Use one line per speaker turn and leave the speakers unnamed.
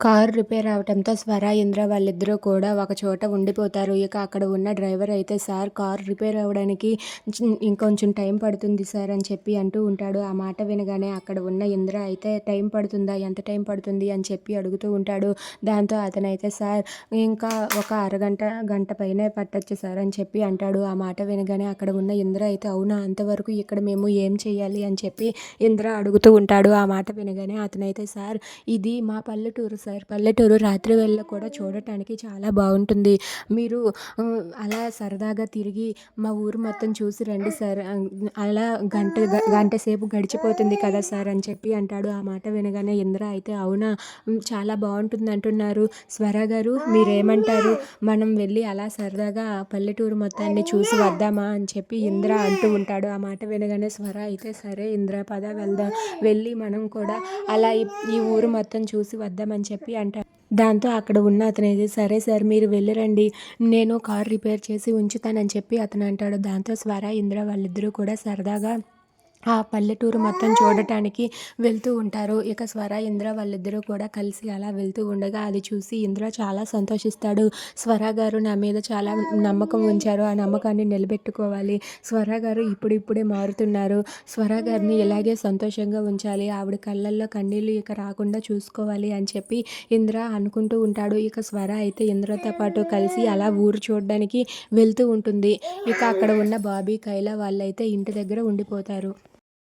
Car repair అవటంతో స్వర ఇంద్ర వాళ్ళిద్దరూ కూడా ఒక చోట ఉండిపోతారు. ఇక అక్కడ ఉన్న డ్రైవర్ అయితే సార్ కారు రిపేర్ అవ్వడానికి ఇంకొంచెం టైం పడుతుంది సార్ అని చెప్పి అంటూ ఉంటాడు. ఆ మాట వినగానే అక్కడ ఉన్న ఇంద్ర అయితే టైం పడుతుందా? ఎంత టైం పడుతుంది? అని చెప్పి అడుగుతూ ఉంటాడు. దాంతో అతనైతే సార్ ఇంకా ఒక అరగంట గంట పైనే పట్టొచ్చు సార్ అని చెప్పి అంటాడు. ఆ మాట వినగానే అక్కడ ఉన్న ఇంద్ర అయితే అవునా? అంతవరకు ఇక్కడ మేము ఏం చేయాలి? అని చెప్పి ఇంద్ర అడుగుతూ ఉంటాడు. ఆ మాట వినగానే అతనైతే సార్ ఇది మా పల్లెటూరు సార్. సార్. పల్లెటూరు రాత్రి వేళ కూడా చూడటానికి చాలా బాగుంటుంది. మీరు అలా సరదాగా తిరిగి మా ఊరు మొత్తం చూసి రండి సార్. అలా గంట గ- గంట సేపు గడిచిపోతుంది కదా సార్ అని చెప్పి అంటాడు. ఆ మాట వినగానే ఇంద్ర అయితే అవునా? చాలా బాగుంటుంది అంటున్నారు. స్వర గారు మీరేమంటారు? మనం వెళ్ళి అలా సరదాగా పల్లెటూరు మొత్తాన్ని చూసి వద్దామా అని చెప్పి ఇంద్ర అంటూ ఉంటాడు. ఆ మాట వినగానే స్వర అయితే సరే ఇంద్ర పద వెళ్దాం. వెళ్ళి మనం కూడా అలా ఈ ఊరు మొత్తం చూసి వద్దామని చెప్పి అంటాడు దాంతో అక్కడ ఉన్న అతనైతే సరే సార్ మీరు వెళ్ళరండి. నేను కార్ రిపేర్ చేసి ఉంచుతానని చెప్పి అతను అంటాడు. దాంతో స్వర ఇంద్ర వాళ్ళిద్దరూ కూడా సరదాగా ఆ పల్లెటూరు మొత్తం చూడటానికి వెళ్తూ ఉంటారు. ఇక స్వర ఇంద్ర వాళ్ళిద్దరూ కూడా కలిసి అలా వెళ్తూ ఉండగా అది చూసి ఇంద్ర చాలా సంతోషిస్తాడు. స్వర గారు నా మీద చాలా నమ్మకం ఉంచారు. ఆ నమ్మకాన్ని నిలబెట్టుకోవాలి. స్వర గారు ఇప్పుడిప్పుడే మారుతున్నారు. స్వర గారిని ఇలాగే సంతోషంగా ఉంచాలి. ఆవిడ కళ్ళల్లో కన్నీళ్ళు ఇక రాకుండా చూసుకోవాలి అని చెప్పి ఇంద్ర అనుకుంటూ ఉంటాడు. ఇక స్వర అయితే ఇంద్రతో పాటు కలిసి అలా ఊరు చూడడానికి వెళ్తూ ఉంటుంది. ఇక అక్కడ ఉన్న బాబీ కైలా వాళ్ళైతే ఇంటి దగ్గర ఉండిపోతారు.